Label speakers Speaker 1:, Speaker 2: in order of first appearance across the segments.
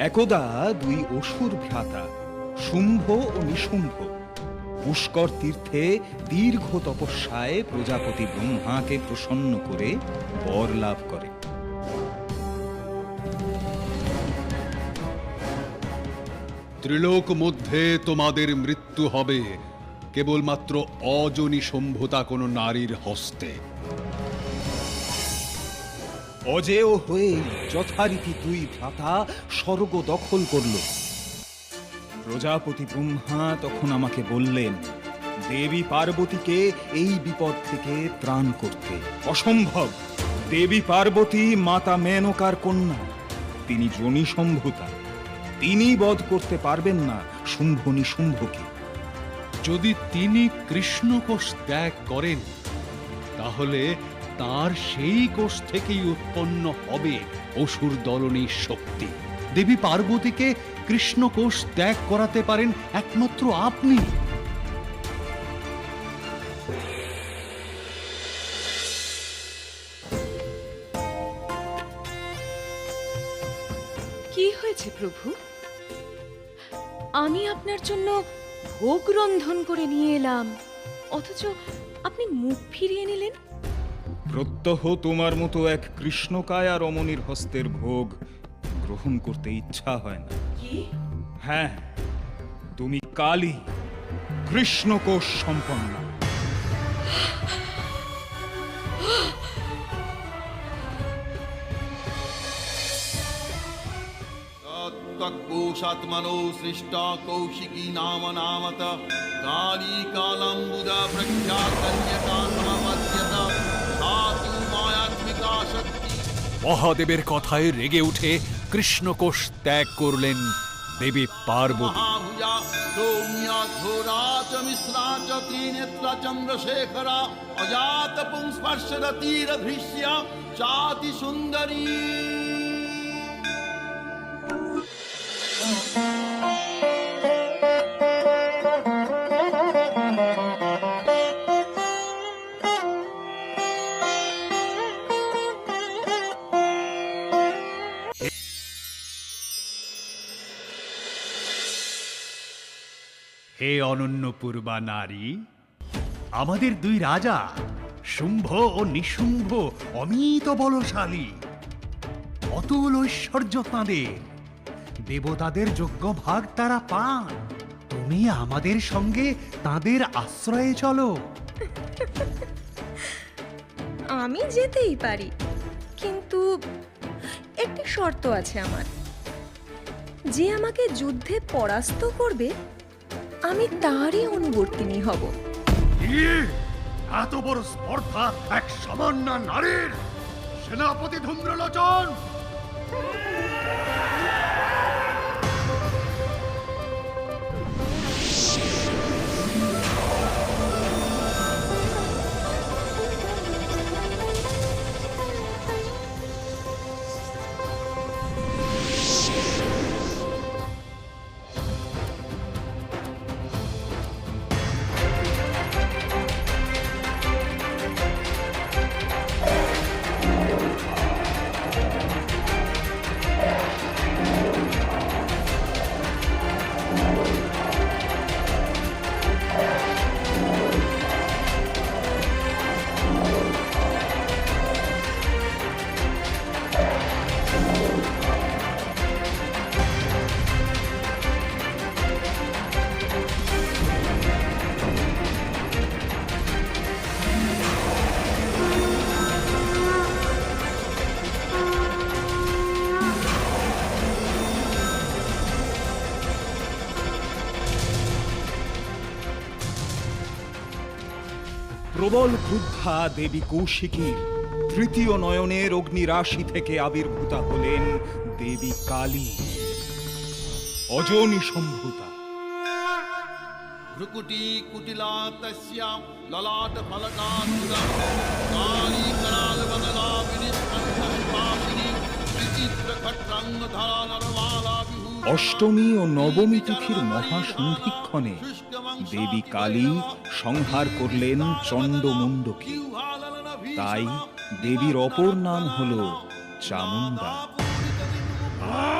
Speaker 1: একদা দুই অসুর ভ্রাতা, শুম্ভ ও নিশুম্ভ। পুষ্কর তীর্থে দীর্ঘ তপস্যায় প্রজাপতি ব্রহ্মাকে প্রসন্ন করে বর লাভ করে।
Speaker 2: ত্রিলোক মধ্যে তোমাদের মৃত্যু হবে। কেবলমাত্র অজনী সম্ভতা কোনো নারীর হস্তে।
Speaker 1: অজেয় হয়ে যথারীতি দুই ভ্রাতা স্বর্গ দখল করল। প্রজাপতি ব্রহ্মা তখন আমাকে বললেন, দেবী পার্বতীকে এই বিপদ থেকে ত্রাণ করতে। অসম্ভব! দেবী পার্বতী মাতা মেনকার কন্যা, তিনি জনি সম্ভূতা। তিনি বধ করতে পারবেন না শুম্ভ নিশুম্ভকে
Speaker 2: যদি তিনি কৃষ্ণকোষ ত্যাগ করেন, তাহলে তার সেই কোষ থেকেই উৎপন্ন হবে অসুর দলনীর শক্তি। দেবী পার্বতীকে কৃষ্ণকোষ ত্যাগ করাতে পারেন একমাত্র আপনি।
Speaker 3: কি হয়েছে প্রভু? আমি আপনার জন্য ভোগ রন্ধন করে নিয়ে এলাম। অথচ আপনি মুখ ফিরিয়ে নিলেন?
Speaker 1: প্রত্যহ তোমার মতো এক কৃষ্ণকায়া রমণীর হস্তের ভোগ গ্রহণ করতে ইচ্ছা হয় না কি হ্যাঁ তুমি কালী কৃষ্ণকোষ সম্পন্ন
Speaker 4: तत्त्वकोशात्मनो सृष्टा कौशिकी नाम नामत काली कालम्बुदा प्रख्यातन्यका समपद्यत
Speaker 2: মহাদেবের কথায় রেগে উঠে কৃষ্ণকোষ ত্যাগ করলেন দেবী পার্বতী।
Speaker 4: চন্দ্রশেখরা অজাত পুংস্পর্শরতীরভৃষ্যা সুন্দরী।
Speaker 2: হে অনন্যপূর্বা নারী, আমাদের দুই রাজা শুম্ভ ও নিশুম্ভ অমিত বলশালী অতুল ঐশ্বর্য তাঁদের, দেবতাদের যোগ্য ভাগ তারা পান। তুমি আমাদের সঙ্গে তাদের আশ্রয়ে চলো।
Speaker 5: আমি যেতেই পারি, কিন্তু একটি শর্ত আছে আমার। যে আমাকে যুদ্ধে পরাস্ত করবে আমি তারই অনুবর্তিনী হব।
Speaker 2: এত বড় স্পর্ধা এক সামান্য নারীর। সেনাপতি ধুম্রলোচন!
Speaker 1: প্রবল বুদ্ধা দেবী কৌশিকীর তৃতীয় নয়নের অগ্নিরাশি থেকে আবির্ভূতা হলেন দেবী কালী। অজনী সম্ভূতা।
Speaker 4: ভ্রুকুটি কুটিলা তস্যা ললাট কালী বিচিত্র নরমালা অষ্টমী ও নবমী তিথির মহাসন্ধিক্ষণে দেবী কালী
Speaker 1: সংহার করলেন চণ্ডমুণ্ডকে
Speaker 4: তাই দেবীর অপর নাম হল চামুণ্ডা আহ!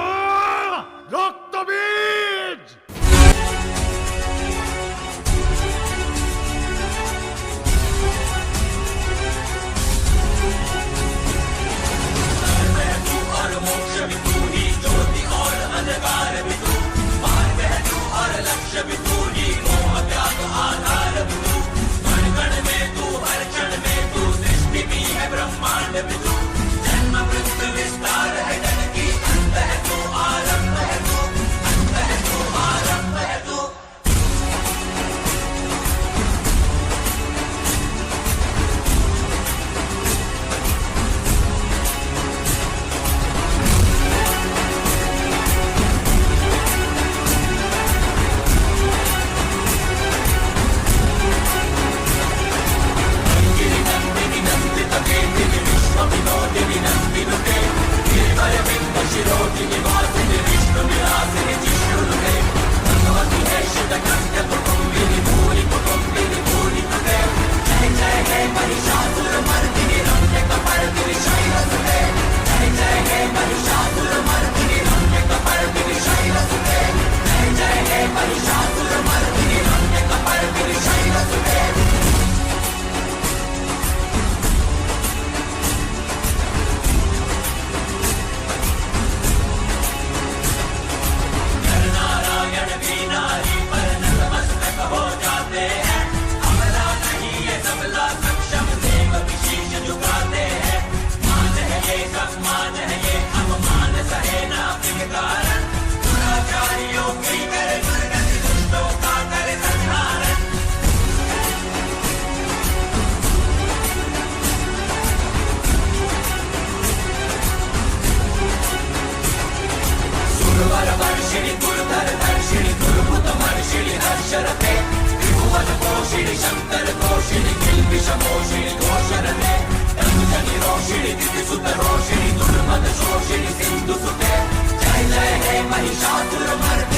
Speaker 6: kämpare Korsini, Kilbisha, Morsini, Korsare Re Ändå kan Roshini, Titti, Sutta, Roshini Durmade, Shoshini, Sintu, Sute Kaila, Ehema, Hishatu, Romare